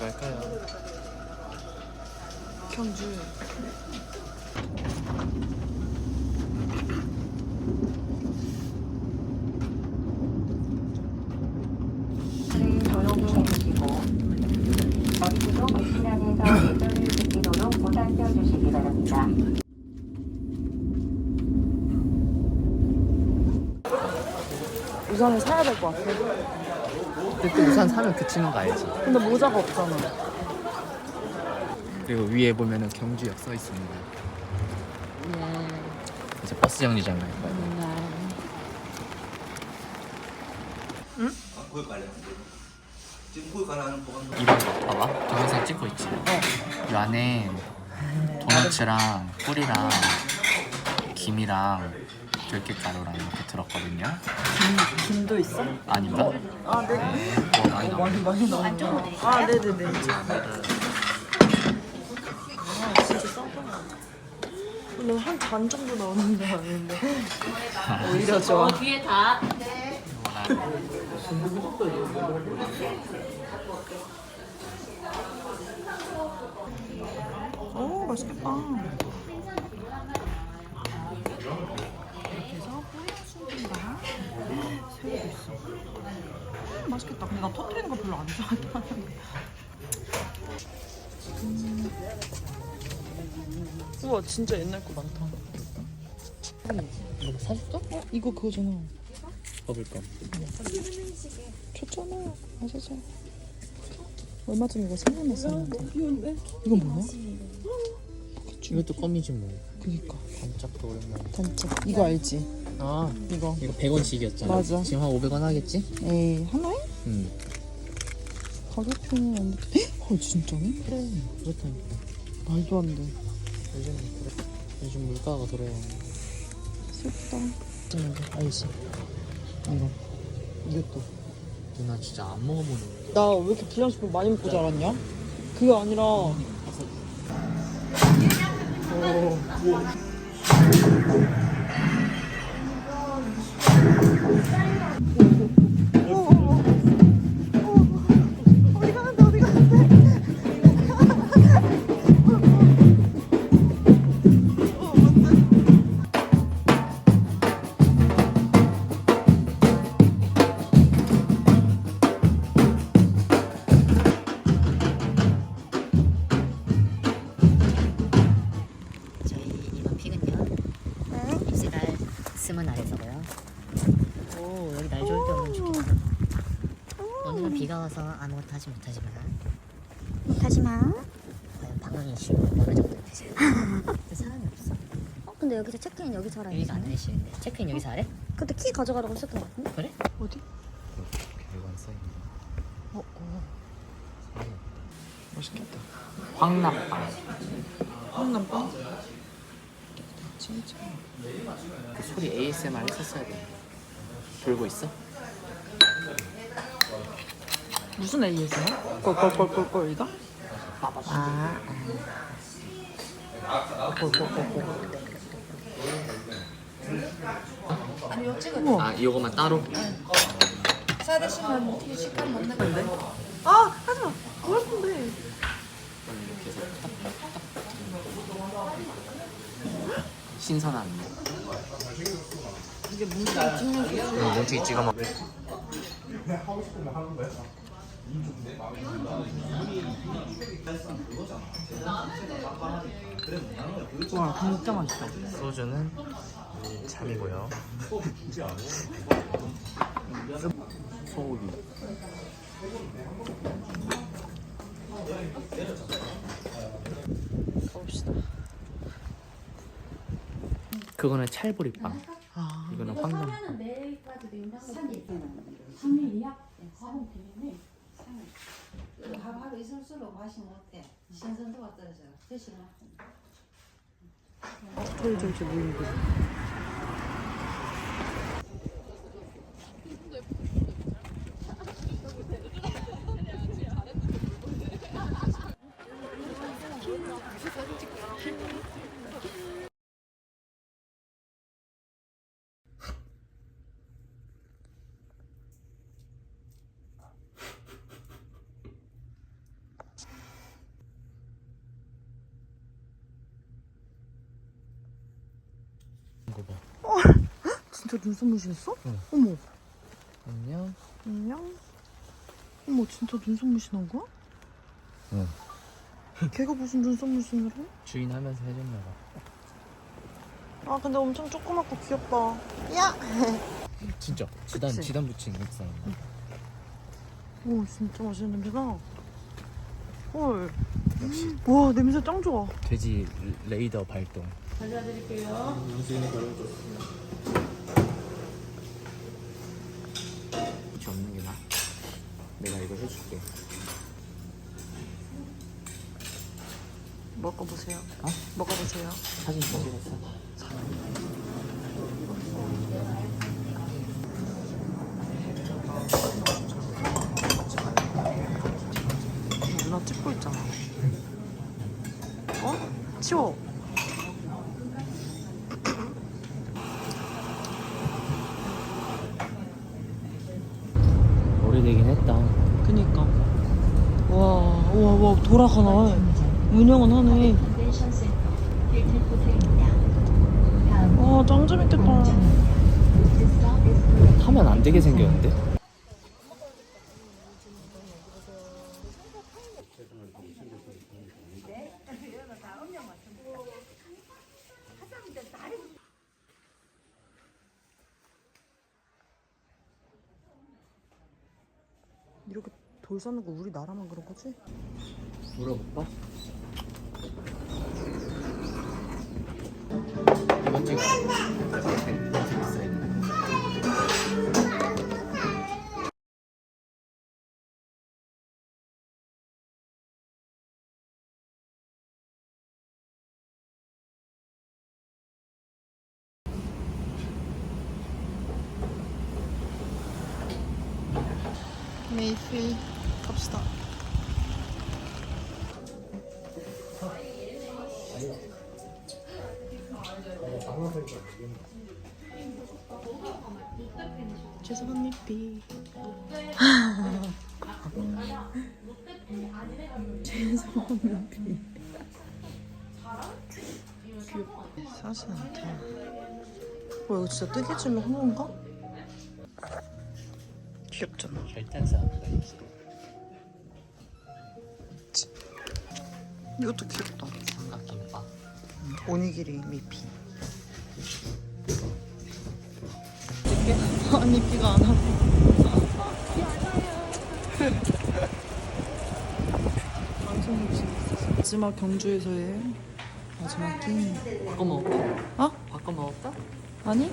갈까요? 경주. 조용히 해주시고 앞으로 불신안에서 예절을 지키도록 보살펴 주시기 바랍니다. 우산을 사야 될 것 같아. 또 우산 사면 그치는 거 알지? 근데 모자가 없잖아. 그리고 위에 보면은 경주역 써 있습니다. 이제 버스 정류장 갈 거예요. 이런 거 봐봐. 동영상 찍고 있지? 이 안에 도너츠랑 꿀이랑 김이랑 들깨가루랑 이렇게 들었거든요. 김, 김도 있어? 아닌가? 아, 네. 네. 뭐 많이 나와. 많이, 많이. 아, 네 네네. 아, 진짜 싸다. 근데 한 잔 정도 나오는 거 아닌데. 오히려 좋아. 오, 맛있겠다. 새우도 있어. 음, 맛있겠다. 근데 나 터트리는 거 별로 안 좋아하긴 하는데. 음. 우와, 진짜 옛날 거 많다. 이거 사줄까? 어, 이거 그거잖아. 버블껌. 줬잖아. 마셔줘. 얼마 전에 이거 생각났었는데. 이건 뭐야? 이것도 껌이지 뭐. 그니까. 반짝도 오랜만에. 단짝. 이거 알지? 아, 이거. 이거 100원씩이었잖아. 맞아. 지금 한 500원 하겠지? 에이, 하나에? 응. 가격표는 안 돼. 헐, 진짜네? 그래. 그렇다니까. 말도 안 돼. 요즘 그래. 요즘 물가가 그래요. 슬프다. 게 알지? 이거. 이것도. 누나 진짜 안 먹어보는. 나 왜 이렇게 불량식품 많이 먹고 자랐냐? 그게 아니라 어 디 스문 아래서고요 오 여기 날 좋을 때 오면 좋겠다 오늘은 비가 와서 아무것도 하지 못하지만 못하지만 과연 방광이 쉬고 어느 정도 되세요? 근데 사람이 없어 어, 근데 여기서 체크인 여기서 하라 여기가 안 되시는데 체크인 여기서 하래? 그때 키 가져가라고 했었던 것 같은데 그래? 어디? 100원 써있는. 어, 어. 맛있겠다. 황납빵. 황남빵? 진짜. 그 소리 ASMR 했었어야 돼. 돌고 있어? 무슨 AS야? 꼴꼴꼴꼴꼴 이거? 아. 꼴꼴꼴꼴. 우와. 아, 이거만 따로? 아 하지 마. 그럴 건데. 이렇게 해서 신선한 이게 문자 찍는 게. 응, 뭉치기 찍어 먹와 진짜 맛있다. 소주는 참이고요 소고기 가봅시다. 그거는 찰보리빵 아. 이거는 황남 하루 있을수록 맛이 못해. 신선도가 떨어져. 드시면 저기 저기 저기 보이는 거. 봐봐. 진짜 눈썹 무신했어? 응. 어머 안녕. 안녕 어머 진짜 눈썹 무신한 거야? 응. 걔가 무슨 눈썹 무신을 해? 주인 하면서 해줬나 봐. 아 근데 엄청 조그맣고 귀엽다 야! 진짜. 지단 그치? 지단 붙인 엑사. 오 진짜 맛있는 냄새가 헐 역시 와 냄새 짱 좋아 돼지 레이더 발동. 갈아드릴게요. 없는 게 나. 내가 이거 해줄게. 먹어보세요 어? 먹어보세요 사진 찍었어. 누나 찍고 있잖아 어? 치워 오래되긴 했다. 그니까 와와와 돌아가나? 운영은 하네. 와짱 재밌겠다. 하면 안 되게 생겼는데? 이렇게 돌 사는 거 우리 나라만 그런 거지? 물어볼까? 먼 갑시다. 죄송합니다. 죄송합니다. 사진 않다 와 이거 진짜 뜨개질로 한 건가? 귀엽잖아. 절단 사운드가 이것도 귀엽다 삼각김밥. 오니기리 미피 아니 비가 안 와서 방송 욕심 있어서 마지막 경주에서의 마지막 게임 바꿔 먹을까? 어? 바꿔 먹을까? 아니?